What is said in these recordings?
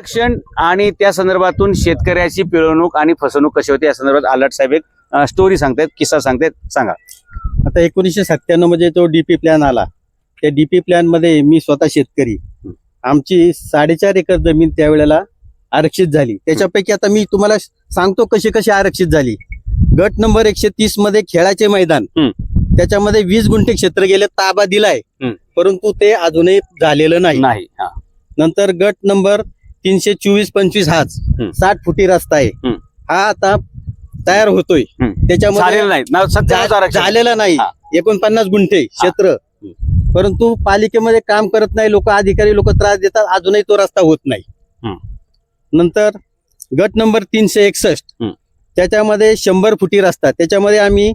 आरक्षण आणि त्या संदर्भातून शेतकऱ्याची पिळवणूक आणि फसवणूक कशी होते या संदर्भात आलट साहेब एक स्टोरी सांगतायत किस्सा सांगतायत सांगा. आता एकोणीसशे सत्त्याण्णवमध्ये तो डीपी प्लॅन आला. त्या डीपी प्लॅनमध्ये मी स्वतः शेतकरी. आमची साडेचार एकर जमीन त्यावेळेला आरक्षित झाली. त्याच्यापैकी आता मी तुम्हाला सांगतो कशी कशी आरक्षित झाली. गट नंबर एकशे तीसमध्ये खेळाचे मैदान. त्याच्यामध्ये वीस गुंठे क्षेत्र गेले ताबा दिलाय. परंतु ते अजूनही झालेलं नाही. नंतर गट नंबर तीनशे चोवीस पंचवीस हाच. साठ फुटी रस्ता आहे. हा आता तयार होतोय. त्याच्यामध्ये झालेलं नाही. एकोणपन्नास गुंठे क्षेत्र परंतु पालिकेमध्ये काम करत नाही लोक अधिकारी लोक त्रास देतात अजूनही तो रस्ता होत नाही. नंतर गट नंबर तीनशे एकसष्ट. त्याच्यामध्ये शंभर फुटी रस्ता त्याच्यामध्ये आम्ही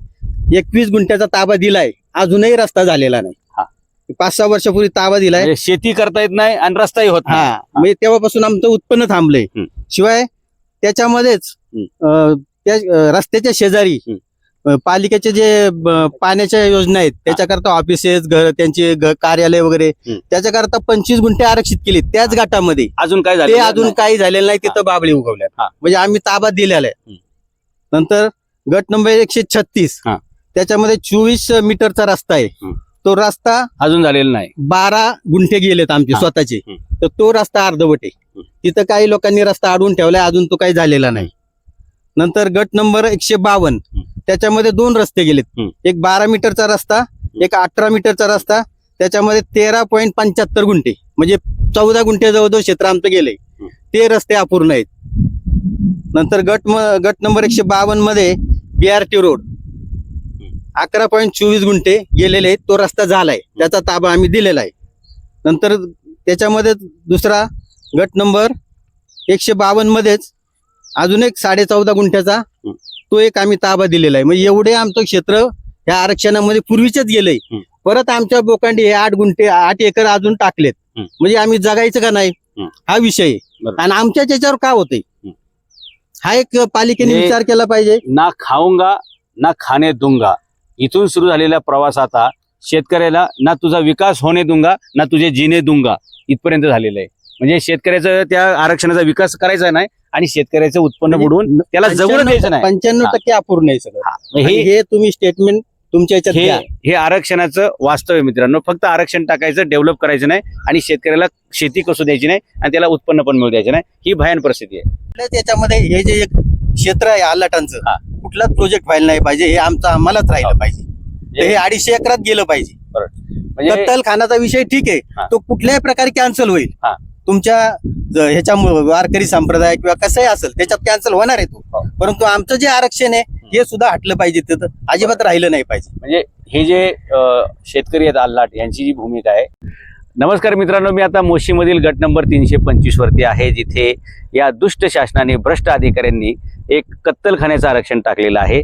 एकवीस गुंठ्याचा ताबा दिलाय अजूनही रस्ता झालेला. नाही पाच सहा वर्षापूर्वी ताबा दिलाय म्हणजे शेती करता येत नाही आणि रस्ताही होत नाही हा म्हणजे तेव्हापासून आमचं उत्पन्न थांबलंय हम्म. शिवाय त्याच्यामध्येच हम्म. अं, त्या अं, रस्त्याच्या शेजारी हम्म. अं, पालिकेचे जे ब- पाण्याच्या योजना आहेत त्याच्याकरता ऑफिसेस घर त्यांचे घ- कार्यालय वगैरे हम्म. त्याच्याकरता पंचवीस गुंठे आरक्षित केले त्याच गटामध्ये अजून काय ते झालं अजून काही झालेलं नाही तिथं बाबळी उगवल्यात हा. म्हणजे आम्ही ताबा दिलेला आहे हम्म. नंतर गट नंबर एकशे छत्तीस हा. त्याच्यामध्ये चोवीस मीटरचा रस्ता आहे हम्म. तो रस्ता अजून झालेलं नाही बारा गुंठे गेलेत आमचे हा. स्वतःचे. तर तो रस्ता अर्धवट आहे. तिथं काही लोकांनी रस्ता अडवून ठेवलाय अजून तो काही झालेला नाही नंतर गट नंबर एकशे बावन्न हम्म. त्याच्यामध्ये दोन रस्ते गेलेत. एक बारा मीटरचा रस्ता एक अठरा मीटरचा रस्ता त्याच्यामध्ये तेरा पॉईंट पंच्याहत्तर गुंठे म्हणजे चौदा गुंठे जवळजवळ क्षेत्र आमचं हम्म. ते रस्ते अपूर्ण आहेत नंतर गट म- गट नंबर एकशे बावन्नमध्ये बीआरटी रोड अकरा पॉईंट चोवीस गुंठे गेलेले आहेत. तो रस्ता झालाय. त्याचा ताबा आम्ही दिलेला आहे. नंतर त्याच्यामध्ये दुसरा गट नंबर एकशे बावन्न मध्येच अजून एक साडे चौदा गुंठ्याचा तो एक आम्ही ताबा दिलेला आहे. म्हणजे एवढे आमचं क्षेत्र या आरक्षणामध्ये पूर्वीचेच गेलंय. परत आमच्या बोकांडी हे आठ गुंठे आठ एकर अजून टाकलेत. म्हणजे आम्ही जगायचं का नाही. हा विषय. आणि आमच्या त्याच्यावर का होतंय? हम्म. हा एक पालिकेने विचार केला पाहिजे. ना खाऊंगा ना खाणे दूंगा. इथून सुरू झालेला प्रवास आता शेतकऱ्याला ना तुझा विकास होणे दूंगा ना तुझे जिने दूंगा इथपर्यंत झालेलं आहे. म्हणजे शेतकऱ्याचं त्या आरक्षणाचा विकास करायचा नाही आणि शेतकऱ्याचं उत्पन्न बुडवून त्याला जगून द्यायचं नाही. पंच्याण्णव. टक्के अपूर्ण आहे सगळं. हे. हे तुम्ही स्टेटमेंट तुमच्या याच्यात हे हे आरक्षणाचं वास्तव आहे मित्रांनो. फक्त आरक्षण टाकायचं डेव्हलप करायचं नाही आणि शेतकऱ्याला शेती कसू द्यायची नाही आणि त्याला उत्पन्न पण मिळू द्यायचं नाही. ही भयान परिस्थिती आहे. त्याच्यामध्ये हे जे एक क्षेत्र आहे आलाटांचं. कुठलाच प्रोजेक्ट व्हायला नाही पाहिजे. हे आमचं आम्हालाच राहिलं पाहिजे. तर हे अडीचशे एकरात गेलं पाहिजे. म्हणजे कत्तल खानाचा विषय ठीक हा. आहे तो कुठल्याही प्रकारे कॅन्सल होईल. हा. तुमच्या ह्याच्या वारकरी संप्रदाय किंवा कसंही असेल त्याच्यात कॅन्सल होणार आहे हो. तो परंतु आमचं जे आरक्षण आहे हे सुद्धा हटलं पाहिजे तिथं. अजिबात राहिलं नाही पाहिजे. म्हणजे हे जे शेतकरी आहेत आल्लाट यांची जी भूमिका आहे नमस्कार मित्रांनो मी आता मोशीमधील गट नंबर तीनशे पंचवीसवरती आहे जिथे या दुष्ट शासनाने भ्रष्ट अधिकाऱ्यांनी एक कत्तलखान्याचं आरक्षण टाकलेलं आहे.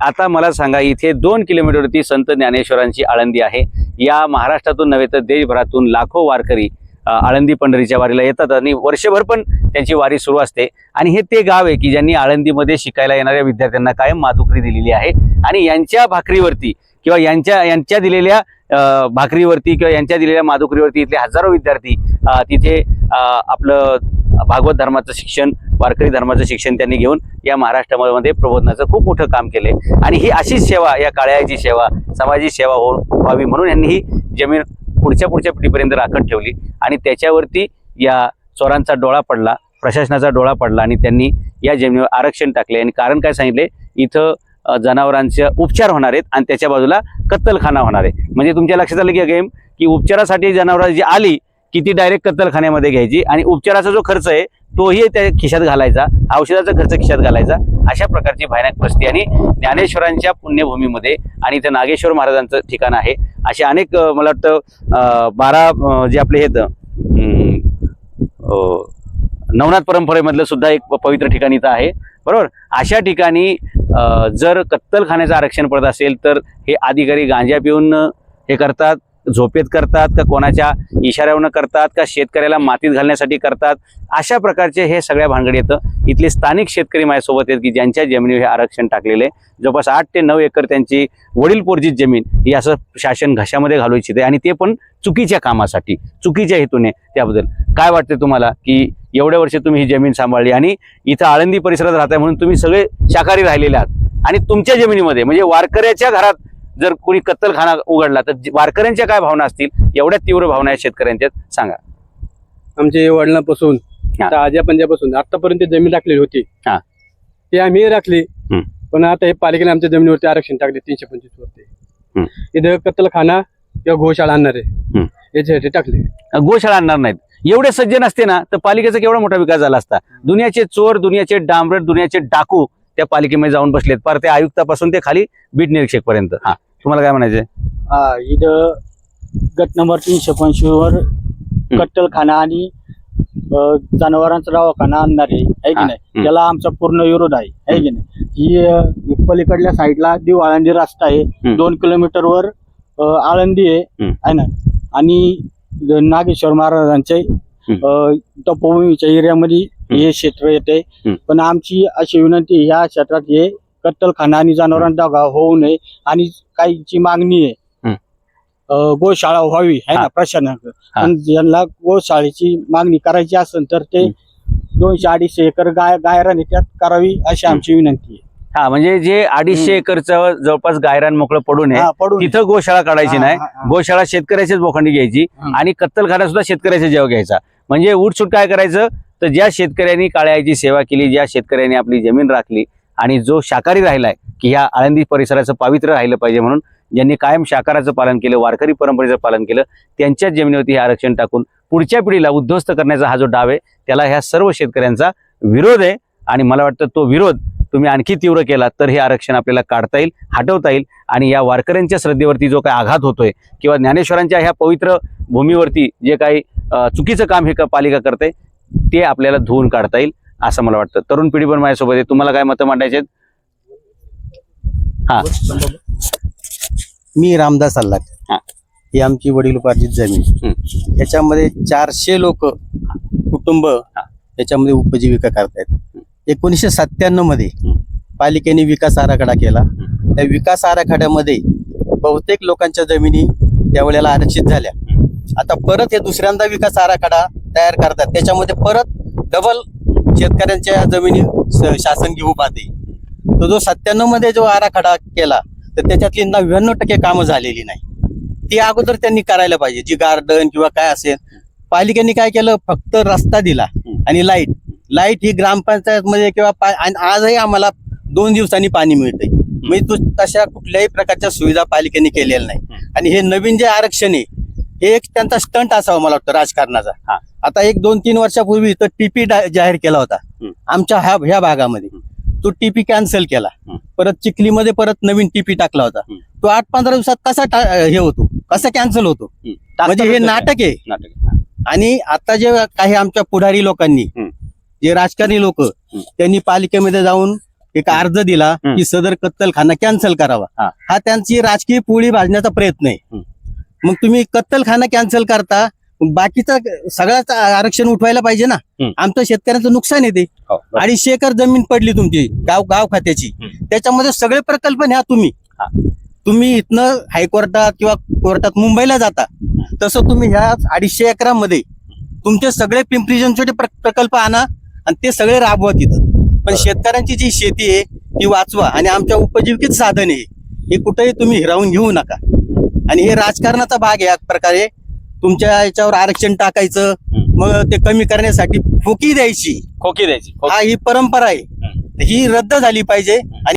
आता मला सांगा इथे दोन किलोमीटरवरती संत ज्ञानेश्वरांची आळंदी आहे. या महाराष्ट्रातून नव्हे तर देशभरातून लाखो वारकरी आळंदी पंढरीच्या वारीला येतात आणि वर्षभर पण त्यांची वारी सुरू असते. आणि हे ते गाव आहे की ज्यांनी आळंदीमध्ये शिकायला येणाऱ्या विद्यार्थ्यांना कायम माधुकरी दिलेली आहे. आणि यांच्या भाकरीवरती किंवा यांच्या यांच्या दिलेल्या भाकरीवरती किंवा यांच्या दिलेल्या माधुकरीवरती इथले हजारो विद्यार्थी तिथे आपलं भागवत धर्माचं शिक्षण वारकरी धर्माचं शिक्षण त्यांनी घेऊन या महाराष्ट्रामध्ये प्रबोधनाचं खूप मोठं काम केले आणि ही अशीच सेवा या काळ्याची सेवा समाजाची सेवा हो व्हावी म्हणून यांनी ही जमीन पुढच्या पुढच्या पिढीपर्यंत राखत ठेवली. आणि त्याच्यावरती या चोरांचा डोळा पडला प्रशासनाचा डोळा पडला आणि त्यांनी या जमिनीवर आरक्षण टाकले आणि कारण काय सांगितले इथं जनावरांचे उपचार होणार आहेत आणि त्याच्या बाजूला कत्तलखाना होणार आहे. म्हणजे तुमच्या लक्षात आलं की गेम की उपचारासाठी जनावरं जी आली की ती डायरेक्ट कत्तलखान्यामध्ये घ्यायची आणि उपचाराचा जो खर्च आहे तोही त्या खिशात घालायचा औषधाचा खर्च खिशात घालायचा अशा प्रकारची भयानक परिस्थिती आणि ज्ञानेश्वरांच्या पुण्यभूमीमध्ये आणि इथं नागेश्वर महाराजांचं ठिकाण आहे असे अनेक मला वाटतं बारा जे आपले हे नवनाथ परंपरेमधलं सुद्धा एक पवित्र ठिकाणी तर आहे. बरोबर? अशा ठिकाणी जर कत्तलखान्याचं आरक्षण पडत असेल तर हे अधिकारी गांजा पिऊन हे करतात. झोपेत करतात का कोणाच्या इशाऱ्यावरनं करतात का शेतकऱ्याला मातीत घालण्यासाठी करतात? अशा प्रकारचे हे सगळ्या भानगड येतं इथले स्थानिक शेतकरी माझ्यासोबत आहेत की ज्यांच्या जमिनीवर हे आरक्षण टाकलेले आहे. जवळपास आठ ते नऊ एकर त्यांची वडीलपुरजित जमीन ही असं शासन घशामध्ये घालू इच्छिते आणि ते पण चुकीच्या कामासाठी चुकीच्या हेतूने त्याबद्दल. काय वाटते तुम्हाला की एवढ्या वर्ष तुम्ही ही जमीन सांभाळली आणि इथं आळंदी परिसरात राहताय म्हणून तुम्ही सगळे शाकाहारी राहिलेले आहात आणि तुमच्या जमिनीमध्ये म्हणजे वारकऱ्याच्या घरात जर कोणी कत्तलखाना उघडला तर वारकऱ्यांच्या काय भावना असतील? एवढ्या तीव्र भावना आहेत शेतकऱ्यांच्या सांगा. आमचे वडिलांपासून आज्या पंजापासून आतापर्यंत जमीन राखलेली होती हा. ते आम्ही राखली. पण आता हे पालिकेने आमच्या जमिनीवरती आरक्षण टाकले तीनशे पंचवीस वरती. इथं कत्तलखाना किंवा गोशाळा आणणार आहे. याच्यासाठी टाकले. गोशाळा आणणार नाहीत. एवढे सज्जन असते ना तर पालिकेचा केवढा मोठा विकास झाला असता? दुनियाचे चोर दुनियाचे डांबरट दुनियाचे डाकू त्या पालिकेमध्ये जाऊन बसलेत. पर त्या आयुक्तापासून ते खाली बीट निरीक्षक पर्यंत हा. तुम्हाला काय म्हणायचंय? हा इथं गट नंबर तीनशे पंचवीस वर कत्तलखाना आणि अ, जनावरांचा दवाखाना आणणार आहे. है की हा, नाही. त्याला आमचा पूर्ण विरोध आहे. है की नाही? ही अ, पलीकडल्या साईडला देव आळंदी रस्ता आहे. दोन किलोमीटरवर अ, आळंदी आहे. हम्म. है ना? आणि नागेश्वर महाराजांचे अ, तपोभूमीच्या एरियामध्ये हे क्षेत्र येते हम्म. पण आमची अशी विनंती ह्या क्षेत्रात हे कत्तलखाना आणि जनावरांचा दगा होऊ नये आणि काहीची मागणी आहे. अ, गोशाळा व्हावी है हा. ना प्रशासनाकडे हा. पण ज्यांना गोशाळेची मागणी करायची असेल तर ते दोनशे अडीचशे एकर गाय गायरान त्यात करावी अशी आमची विनंती आहे हा म्हणजे जे अडीचशे. एकरचं जवळपास गायरान मोकळं पडू नये हा, पडून तिथं गोशाळा काढायची हा, नाही हा, हा. गोशाळा शेतकऱ्याचीच बोखंडी घ्यायची. आणि कत्तलखाना सुद्धा शेतकऱ्याच्या जेव्हा घ्यायचा म्हणजे उठसूट काय करायचं तर ज्या शेतकऱ्यांनी काळ्याची सेवा केली ज्या शेतकऱ्यांनी आपली जमीन राखली आणि जो शाकाहारी राहिलाय की ह्या आळंदी परिसराचं पावित्र्य राहिलं पाहिजे म्हणून ज्यांनी कायम शाकाराचं पालन केलं वारकरी परंपरेचं पालन केलं त्यांच्याच जमिनीवरती हे आरक्षण टाकून पुढच्या पिढीला उद्ध्वस्त करण्याचा हा जो डाव आहे त्याला ह्या सर्व शेतकऱ्यांचा विरोध आहे. आणि मला वाटतं तो विरोध तुम्ही आणखी तीव्र केला तर हे आरक्षण आपल्याला काढता येईल हटवता येईल. आणि या वारकऱ्यांच्या श्रद्धेवरती जो काही आघात होतोय किंवा ज्ञानेश्वरांच्या ह्या पवित्र भूमीवरती जे काही चुकीचं काम हे क- पालिका करते ते आपल्याला धुवून काढता येईल. असं मला वाटतं. तरुण पिढी पण माझ्यासोबत आहे. तुम्हाला काय मतं मांडायचे? हा. मी रामदास अल्लाट हा. ही आमची वडिलोपार्जित जमीन. याच्यामध्ये चारशे लोक कुटुंब याच्यामध्ये उपजीविका करतायत. एकोणीसशे सत्त्याण्णवमध्ये. पालिकेने विकास आराखडा केला. त्या विकास आराखड्यामध्ये बहुतेक लोकांच्या जमिनी त्यावेळेला आरक्षित झाल्या. आता परत हे दुसऱ्यांदा विकास आराखडा तयार करतात. त्याच्यामध्ये परत डबल शेतकऱ्यांच्या जमिनी शासन घेऊ पाहते. तो जो सत्त्याण्णवमध्ये जो आराखडा केला तर त्याच्यातली नव्याण्णव टक्के कामं झालेली नाही. ती अगोदर त्यांनी करायला पाहिजे जी गार्डन किंवा काय असेल. पालिकेने काय केलं? फक्त रस्ता दिला आणि लाइट. लाइट ही ग्रामपंचायत मध्ये किंवा आणि आजही आम्हाला दोन दिवसांनी पाणी मिळते म्हणजे तू तशा कुठल्याही प्रकारच्या सुविधा पालिकेने केलेल्या नाही. आणि हे नवीन जे आरक्षण आहे हे एक त्यांचा स्टंट असावा मला वाटतं राजकारणाचा. हा. आता एक दोन तीन वर्षापूर्वी तर टीपी जाहीर केला होता. हम्म. आमच्या ह्या ह्या भागामध्ये. तो टीपी कॅन्सल केला. हम्म. परत चिखलीमध्ये परत नवीन टीपी टाकला होता. हम्म. तो आठ पंधरा दिवसात कसा टा- हे होतो? कसा कॅन्सल होतो? म्हणजे हे नाटक आहे. नाटक आणि आता जे काही आमच्या पुढारी लोकांनी हम्म. जे राजकारणी लोक त्यांनी पालिकेमध्ये जाऊन एक अर्ज दिला हम्म. की सदर कत्तलखाना कॅन्सल करावा. हा. हा त्यांची राजकीय पोळी भाजण्याचा प्रयत्न आहे. हम्म. मग तुम्ही कत्तलखाना कॅन्सल करता बाकीचं सगळ्याच आरक्षण उठवायला पाहिजे ना. आमचं शेतकऱ्यांचं नुकसान येते हो. अडीचशे एकर जमीन पडली तुमची गाव गाव खात्याची. त्याच्यामध्ये सगळे प्रकल्प न्या तुम्ही. तुम्ही इथनं हायकोर्टात किंवा कोर्टात मुंबईला जाता. तसं तुम्ही ह्या अडीचशे एकरामध्ये तुमचे सगळे पिंपरी प्र- प्रकल्प आणा आणि ते सगळे राबवा तिथं. पण शेतकऱ्यांची जी शेती आहे ती वाचवा आणि आमच्या उपजीविकेत साधन आहे. हे कुठेही तुम्ही हिरावून घेऊ नका. आणि हे राजकारणाचा भाग आहे या प्रकारे तुमच्या याच्यावर आरक्षण टाकायचं. मग ते कमी करण्यासाठी फुकी द्यायची. खोकी द्यायची हा ही परंपरा आहे. ही रद्द झाली पाहिजे आणि